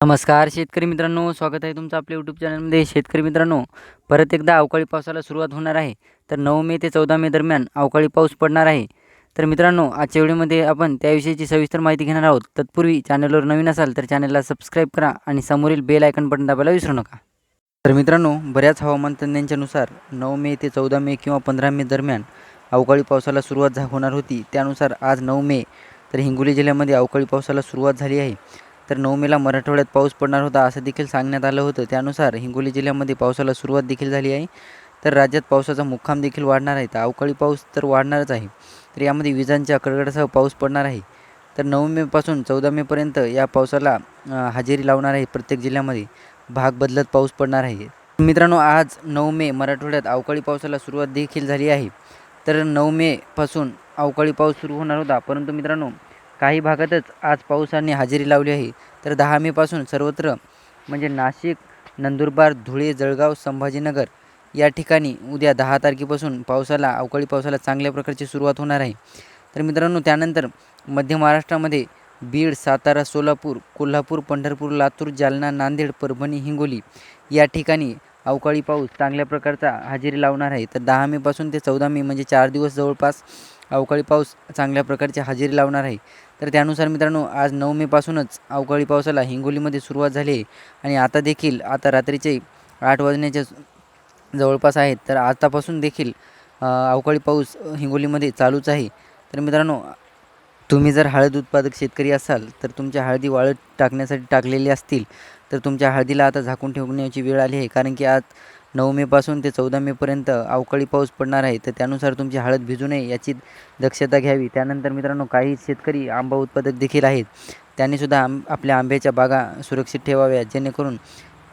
नमस्कार शेतकरी मित्रांनो स्वागत आहे तुमचं आपल्या यूट्यूब चॅनलमध्ये शेतकरी मित्रांनो परत एकदा अवकाळी पावसाला सुरुवात होणार आहे. तर नऊ मे ते चौदा मे दरम्यान अवकाळी पाऊस पडणार आहे. तर मित्रांनो आजच्या व्हिडिओमध्ये आपण त्याविषयीची सविस्तर माहिती घेणार आहोत. तत्पूर्वी चॅनलवर नवीन असाल तर चॅनलला सबस्क्राईब करा आणि समोरील बेल आयकन बटन दाबायला विसरू नका. तर मित्रांनो बऱ्याच हवामान तज्ज्ञांच्यानुसार नऊ मे ते चौदा मे किंवा पंधरा मे दरम्यान अवकाळी पावसाला सुरुवात झा होणार होती. त्यानुसार आज नऊ मे तर हिंगोली जिल्ह्यामध्ये अवकाळी पावसाला सुरुवात झाली आहे. तर नऊ मेला मराठवाड्यात पाऊस पडणार होता असं देखील सांगण्यात आलं होतं. त्यानुसार हिंगोली जिल्ह्यामध्ये पावसाला सुरुवात देखील झाली आहे. तर राज्यात पावसाचा मुक्काम देखील वाढणार आहे. तर अवकाळी पाऊस तर वाढणारच आहे. तर यामध्ये विजांच्या कडकडासह पाऊस पडणार आहे. तर नऊ मेपासून चौदा मेपर्यंत या पावसाला हजेरी लावणार आहे प्रत्येक जिल्ह्यामध्ये. भाग बदलत पाऊस पडणार आहे. मित्रांनो आज नऊ मे मराठवाड्यात अवकाळी पावसाला सुरुवात देखील झाली आहे. तर नऊ मेपासून अवकाळी पाऊस सुरू होणार होता. परंतु मित्रांनो काही भागातच आज पावसाने हजेरी लावली आहे. तर दहा मेपासून सर्वत्र म्हणजे नाशिक नंदुरबार धुळे जळगाव संभाजीनगर या ठिकाणी उद्या दहा तारखेपासून पावसाला अवकाळी पावसाला चांगल्या प्रकारची सुरुवात होणार आहे. तर मित्रांनो त्यानंतर मध्य महाराष्ट्रामध्ये बीड सातारा सोलापूर कोल्हापूर पंढरपूर लातूर जालना नांदेड परभणी हिंगोली या ठिकाणी अवकाळी पाऊस चांगल्या प्रकारचा हजेरी लावणार आहे. तर दहा मेपासून ते चौदा मे म्हणजे चार दिवस जवळपास अवकाळी पाऊस चांगल्या प्रकारची हजेरी लावणार आहे. तर त्यानुसार मित्रांनो आज नऊ मेपासूनच अवकाळी पावसाला हिंगोलीमध्ये सुरुवात झाली आहे. आणि आता देखील आता रात्रीचे आठ वाजण्याच्या जवळपास आहेत. तर आतापासून देखील अवकाळी पाऊस हिंगोलीमध्ये चालूच आहे. तर मित्रांनो तुम्ही जर हळद उत्पादक शेतकरी असाल तर तुमच्या हळदी वाळत टाकण्यासाठी टाकलेली असतील तर तुमच्या हळदीला आता झाकून ठेवण्याची वेळ आली आहे. कारण की आज नऊ मेपासून ते चौदा मेपर्यंत अवकाळी पाऊस पडणार आहे. तर त्यानुसार तुमची हळद भिजू नये याची दक्षता घ्यावी. त्यानंतर मित्रांनो काही शेतकरी आंबा उत्पादक देखील आहेत. त्यांनीसुद्धा आंब आपल्या आंब्याच्या बागा सुरक्षित ठेवाव्या जेणेकरून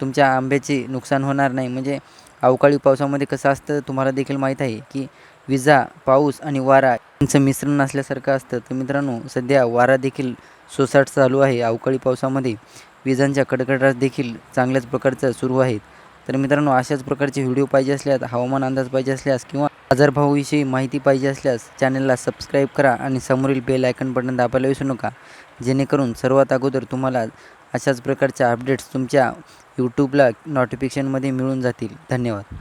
तुमच्या आंब्याचे नुकसान होणार नाही. म्हणजे अवकाळी पावसामध्ये कसं असतं तुम्हाला देखील माहीत आहे की विजा पाऊस आणि वारा यांचं मिश्रण असल्यासारखं असतं. तर मित्रांनो सध्या वारा देखील सोसाट चालू आहे. अवकाळी पावसामध्ये विजांच्या कडकडाट देखील चांगल्याच प्रकारचं सुरू आहेत. तर मित्रांनो अशाच प्रकारचे व्हिडिओ पाहिजे असल्यास हवामान अंदाज पाहिजे असल्यास किंवा बाजारभावाविषयी माहिती पाहिजे असल्यास चॅनलला सबस्क्राईब करा आणि समोरील बेल आयकन बटन दाबायला विसरू नका. जेणेकरून सर्वात अगोदर तुम्हाला अशाच प्रकारच्या अपडेट्स तुमच्या यूट्यूबला नोटिफिकेशनमध्ये मिळून जातील. धन्यवाद.